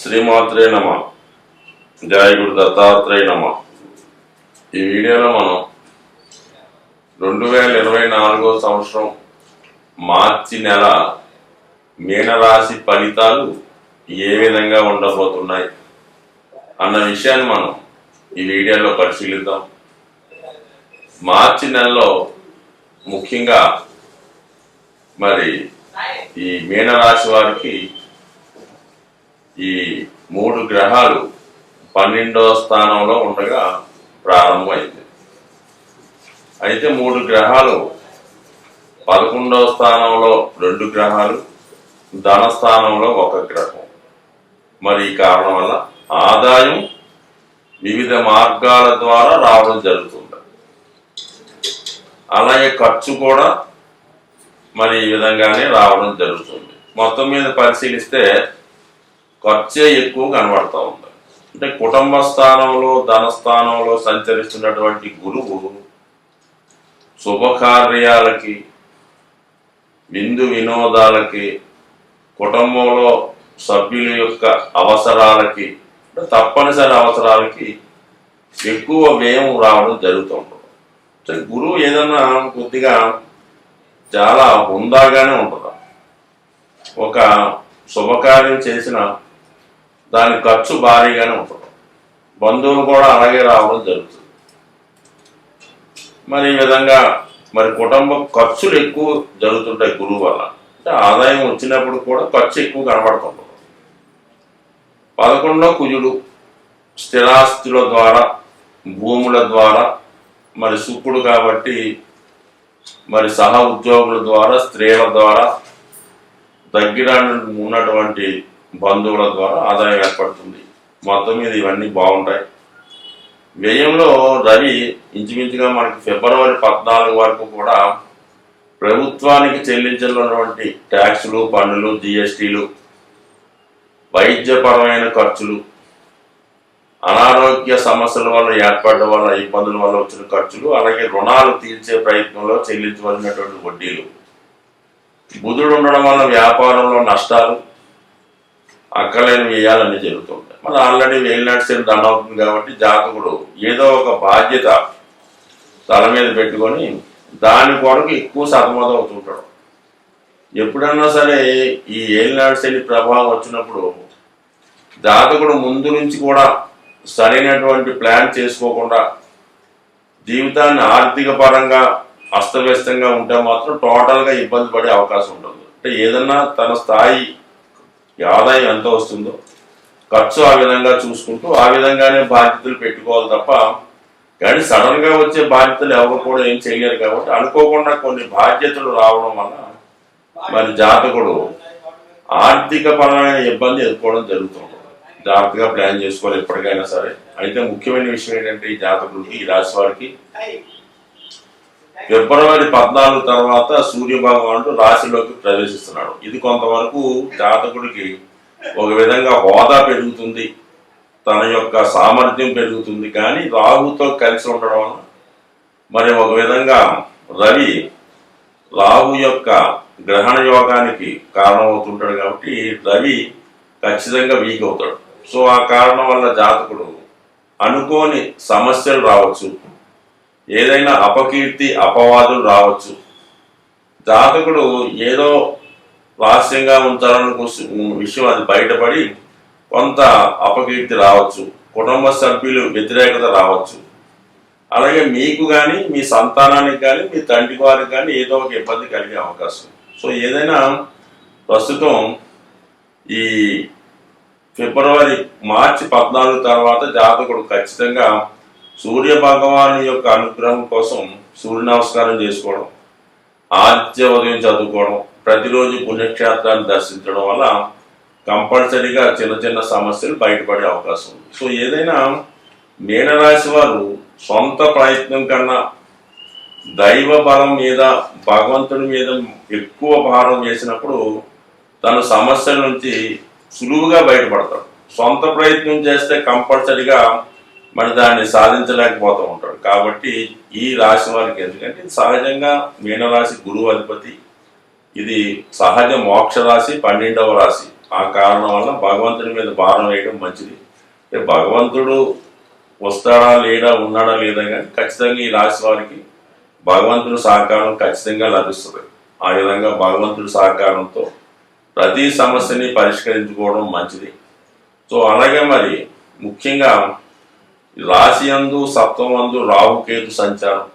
శ్రీమాత్రే నమ. జాయగుడు దత్తాత్రేయ నమ. ఈ వీడియోలో మనం రెండు వేల ఇరవై నాలుగో సంవత్సరం మార్చి నెల మీనరాశి ఫలితాలు ఏ విధంగా ఉండబోతున్నాయి అన్న విషయాన్ని మనం ఈ వీడియోలో పరిశీలిద్దాం. మార్చి నెలలో ముఖ్యంగా మరి ఈ మీనరాశి వారికి ఈ మూడు గ్రహాలు పన్నెండవ స్థానంలో ఉండగా ప్రారంభమైంది. అయితే మూడు గ్రహాలు పదకొండవ స్థానంలో రెండు గ్రహాలు ధన స్థానంలో ఒక గ్రహం. మరి ఈ కారణం వల్ల ఆదాయం వివిధ మార్గాల ద్వారా రావడం జరుగుతుంది. అలాగే ఖర్చు కూడా మరి ఈ విధంగానే రావడం జరుగుతుంది. మొత్తం మీద పరిశీలిస్తే ఖర్చే ఎక్కువ కనబడతా ఉంది. అంటే కుటుంబ స్థానంలో ధన స్థానంలో సంచరిస్తున్నటువంటి గురువు శుభకార్యాలకి విందు వినోదాలకి కుటుంబంలో సభ్యుల యొక్క అవసరాలకి తప్పనిసరి అవసరాలకి ఎక్కువ వ్యయం రావడం జరుగుతుంటుంది అంటే గురువు ఏదన్నా కొద్దిగా చాలా హుందాగానే ఉంటుంది? ఒక శుభకార్యం చేసిన దాని ఖర్చు భారీగానే ఉంటుంది. బంధువులు కూడా అలాగే రావడం జరుగుతుంది. మరి ఈ విధంగా మరి కుటుంబ ఖర్చులు ఎక్కువ జరుగుతుంటాయి గురువు వల్ల. అంటే ఆదాయం వచ్చినప్పుడు కూడా ఖర్చు ఎక్కువ కనబడుతుంటుంది. పదకొండో కుజుడు స్థిరాస్తుల ద్వారా భూముల ద్వారా మరి శుక్రుడు కాబట్టి మరి సహ ఉద్యోగుల ద్వారా స్త్రీల ద్వారా దగ్గర ఉన్నటువంటి బంధువుల ద్వారా ఆదాయం ఏర్పడుతుంది. మొత్తం మీద ఇవన్నీ బాగుంటాయి. వ్యయంలో రవి ఇంచుమించుగా మనకి ఫిబ్రవరి పద్నాలుగు వరకు కూడా ప్రభుత్వానికి చెల్లించాలన్నటువంటి ట్యాక్సులు పన్నులు జిఎస్టీలు వైద్యపరమైన ఖర్చులు అనారోగ్య సమస్యల వల్ల ఏర్పడడం వల్ల ఇబ్బందుల వల్ల వచ్చిన ఖర్చులు అలాగే రుణాలు తీర్చే ప్రయత్నంలో చెల్లించవలసినటువంటి వడ్డీలు. బుధుడు ఉండడం వల్ల వ్యాపారంలో నష్టాలు అక్కలేని వ్యయాలన్నీ జరుగుతుంటాయి మరి ఆల్రెడీ వేలినాటి సేపు దండ అవుతుంది కాబట్టి జాతకుడు ఏదో ఒక బాధ్యత తల మీద పెట్టుకొని దాని కొరకు ఎక్కువ సతమతం అవుతుంటాడు. ఎప్పుడన్నా సరే ఈ ఏలినాడు శని ప్రభావం వచ్చినప్పుడు జాతకుడు ముందు నుంచి కూడా సరైనటువంటి ప్లాన్ చేసుకోకుండా జీవితాన్ని ఆర్థిక పరంగా అస్తవ్యస్తంగా ఉంటే మాత్రం టోటల్గా ఇబ్బంది పడే అవకాశం ఉంటుంది అంటే ఏదన్నా తన స్థాయి ఆదాయం ఎంత వస్తుందో ఖర్చు ఆ విధంగా చూసుకుంటూ ఆ విధంగానే బాధ్యతలు పెట్టుకోవాలి తప్ప కానీ సడన్గా వచ్చే బాధ్యతలు ఎవరు కూడా ఏం చేయలేరు కాబట్టి అనుకోకుండా కొన్ని బాధ్యతలు రావడం వల్ల మరి జాతకుడు ఆర్థిక పరమైన ఇబ్బంది ఎదుర్కోవడం జరుగుతుంది. జాగ్రత్తగా ప్లాన్ చేసుకోవాలి ఎప్పటికైనా సరే. అయితే ముఖ్యమైన విషయం ఏంటంటే ఈ జాతకుడికి ఈ రాశి వారికి ఫిబ్రవరి పద్నాలుగు తర్వాత సూర్య భగవానుడు రాశిలోకి ప్రవేశిస్తున్నాడు. ఇది కొంతవరకు జాతకుడికి ఒక విధంగా హోదా పెరుగుతుంది తన యొక్క సామర్థ్యం పెరుగుతుంది. కానీ రాహుతో కలిసి ఉండడం వలన మరి ఒక విధంగా రవి రాహు యొక్క గ్రహణ యోగానికి కారణమవుతుంటాడు కాబట్టి రవి ఖచ్చితంగా వీక్ అవుతాడు. సో ఆ కారణం వల్ల జాతకుడు అనుకోని సమస్యలు రావచ్చు. ఏదైనా అపకీర్తి అపవాదులు రావచ్చు. జాతకుడు ఏదో రహస్యంగా ఉంచాలనుకో విషయం అది బయటపడి కొంత అపకీర్తి రావచ్చు. కుటుంబ సభ్యులు వ్యతిరేకత రావచ్చు. అలాగే మీకు కానీ మీ సంతానానికి కానీ మీ తండ్రి వారికి కానీ ఏదో ఒక ఇబ్బంది కలిగే అవకాశం. సో ఏదైనా ప్రస్తుతం ఈ ఫిబ్రవరి మార్చి పద్నాలుగు తర్వాత జాతకుడు ఖచ్చితంగా సూర్య భగవాను యొక్క అనుగ్రహం కోసం సూర్య నమస్కారం చేసుకోవడం ఆదిత్య ఉదయం చదువుకోవడం ప్రతిరోజు పుణ్యక్షేత్రాన్ని దర్శించడం వల్ల కంపల్సరీగా చిన్న చిన్న సమస్యలు బయటపడే అవకాశం ఉంది. సో ఏదైనా మీనరాశి వారు సొంత ప్రయత్నం కన్నా దైవ బలం మీద భగవంతుడి మీద ఎక్కువ భారం చేసినప్పుడు తన సమస్యల నుంచి సులువుగా బయటపడతాడు. సొంత ప్రయత్నం చేస్తే కంపల్సరిగా మరి దాన్ని సాధించలేకపోతూ ఉంటాడు. కాబట్టి ఈ రాశి వారికి ఎందుకంటే ఇది సహజంగా మీనరాశి గురువు అధిపతి. ఇది సహజ మోక్ష రాశి పన్నెండవ రాశి. ఆ కారణం వల్ల భగవంతుడి మీద భారం వేయడం మంచిది. భగవంతుడు వస్తాడా లేడా ఉన్నాడా లేదా కానీ ఖచ్చితంగా ఈ రాశి వారికి భగవంతుడి సహకారం ఖచ్చితంగా లభిస్తుంది. ఆ విధంగా భగవంతుడి సహకారంతో ప్రతి సమస్యని పరిష్కరించుకోవడం మంచిది. సో అలాగే మరి ముఖ్యంగా రాశి అందు సప్తమందు రాహుకేతు సంచారం.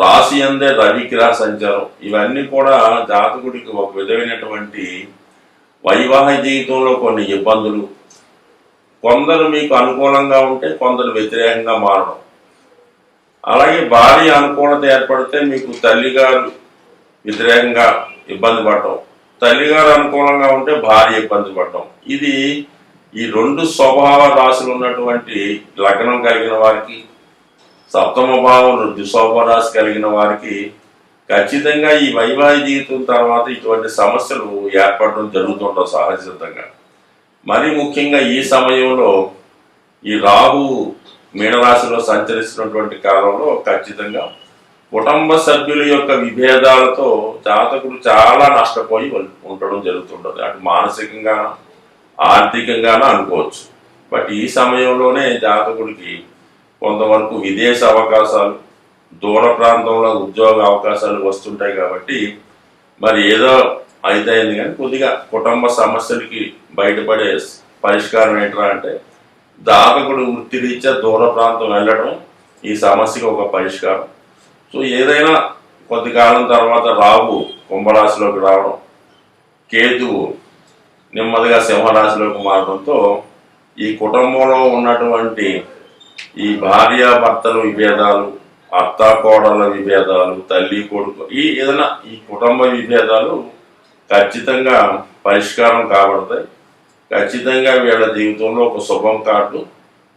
రాశి అందే రవికిరా సంచారం. ఇవన్నీ కూడా జాతకుడికి ఒక విధమైనటువంటి వైవాహిక జీవితంలో కొన్ని ఇబ్బందులు. కొందరు మీకు అనుకూలంగా ఉంటే కొందరు వ్యతిరేకంగా మారడం. అలాగే భార్య అనుకూలత ఏర్పడితే మీకు తల్లిగారు వ్యతిరేకంగా ఇబ్బంది పడటం. తల్లిగారు అనుకూలంగా ఉంటే భార్య ఇబ్బంది పడటం. ఇది ఈ రెండు స్వభావ రాశులు ఉన్నటువంటి లగ్నం కలిగిన వారికి సప్తమ భావం స్వభావ రాశి కలిగిన వారికి ఖచ్చితంగా ఈ వైవాహిక జీవితం తర్వాత ఇటువంటి సమస్యలు ఏర్పడడం జరుగుతుంటాం సహజసిద్ధంగా. మరి ముఖ్యంగా ఈ సమయంలో ఈ రాహు మీనరాశిలో సంచరిస్తున్నటువంటి కాలంలో ఖచ్చితంగా కుటుంబ సభ్యుల యొక్క విభేదాలతో జాతకుడు చాలా నష్టపోయి ఉండడం జరుగుతుంటుంది అటు మానసికంగా ఆర్థికంగానూ అనుకోవచ్చు. బట్ ఈ సమయంలోనే జాతకుడికి కొంతవరకు విదేశ అవకాశాలు దూర ప్రాంతంలో ఉద్యోగ అవకాశాలు వస్తుంటాయి కాబట్టి మరి ఏదో అయితే కానీ కొద్దిగా కుటుంబ సమస్యలకి బయటపడే పరిష్కారం ఏంట్రా అంటే దాతకుడు వృత్తిరీత్యా దూర ప్రాంతం వెళ్ళడం ఈ సమస్యకి ఒక పరిష్కారం. సో ఏదైనా కొద్ది కాలం తర్వాత రావు కుంభరాశిలోకి రావడం కేతువు నెమ్మదిగా సింహరాశిలోకి మారడంతో ఈ కుటుంబంలో ఉన్నటువంటి ఈ భార్యాభర్తల విభేదాలు అత్తాకోడల విభేదాలు తల్లి కొడుకు ఈ ఏదైనా ఈ కుటుంబ విభేదాలు ఖచ్చితంగా పరిష్కారం కాబడతాయి. ఖచ్చితంగా వీళ్ళ జీవితంలో ఒక శుభం కార్డు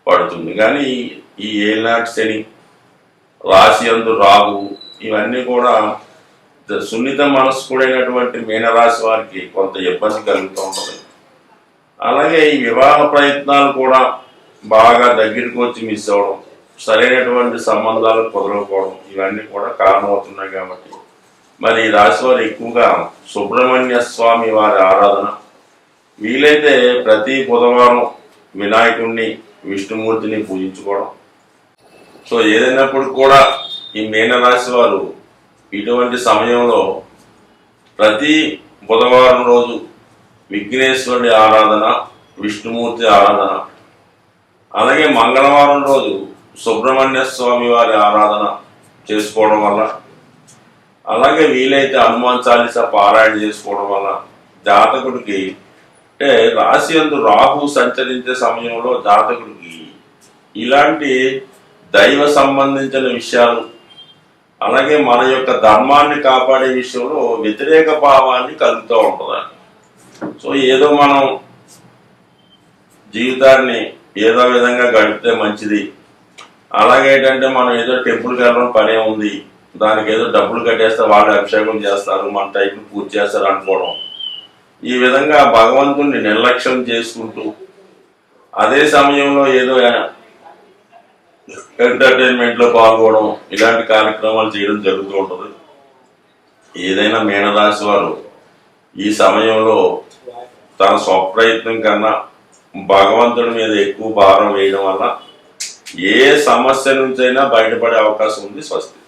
పడుతుంది. కానీ ఈ ఏనాటి శని రాశి అందు రాగు ఇవన్నీ కూడా సున్నిత మనస్కుడైనటువంటి మీనరాశి వారికి కొంత ఇబ్బంది కలుగుతూ ఉంటుంది. అలాగే ఈ వివాహ ప్రయత్నాలు కూడా బాగా దగ్గరికి వచ్చి మిస్ అవ్వడం సరైనటువంటి సంబంధాలు కుదరకపోవడం ఇవన్నీ కూడా కారణమవుతున్నాయి కాబట్టి. మరి ఈ రాశి వారు ఎక్కువగా సుబ్రహ్మణ్య స్వామి వారి ఆరాధన. వీలైతే ప్రతి బుధవారం వినాయకుడిని విష్ణుమూర్తిని పూజించుకోవడం. సో ఏదైనప్పుడు కూడా ఈ మీనరాశి వారు ఇటువంటి సమయంలో ప్రతి బుధవారం రోజు విఘ్నేశ్వరుడి ఆరాధన విష్ణుమూర్తి ఆరాధన అలాగే మంగళవారం రోజు సుబ్రహ్మణ్య స్వామి వారి ఆరాధన చేసుకోవడం వల్ల అలాగే వీలైతే హనుమాన్ చాలీస పారాయణ చేసుకోవడం వల్ల జాతకుడికి అంటే రాశి అందు రాహు సంచరించే సమయంలో జాతకుడికి ఇలాంటి దైవ సంబంధించిన విషయాలు అలాగే మన యొక్క ధర్మాన్ని కాపాడే విషయంలో వ్యతిరేక భావాన్ని కలుగుతూ ఉంటుంది సో ఏదో మనం జీవితాన్ని ఏదో విధంగా గడిపితే మంచిది. అలాగే ఏంటంటే మనం ఏదో టెంపుల్కి వెళ్ళడం పనే ఉంది. దానికి ఏదో డబ్బులు కట్టేస్తే వాళ్ళు అభిషేకం చేస్తారు మన టైపు పూజ చేస్తారు అనుకోవడం. ఈ విధంగా భగవంతుణ్ణి నిర్లక్ష్యం చేసుకుంటూ అదే సమయంలో ఏదో ఎంటర్టైన్మెంట్లో పాల్గొనడం ఇలాంటి కార్యక్రమాలు చేయడం జరుగుతూ ఉంటుంది. ఏదైనా మీనరాశి వారు ఈ సమయంలో తన స్వప్రయత్నం కన్నా భగవంతుడి మీద ఎక్కువ భారం వేయడం వల్ల ఏ సమస్య నుంచైనా బయటపడే అవకాశం ఉంది స్వస్తి.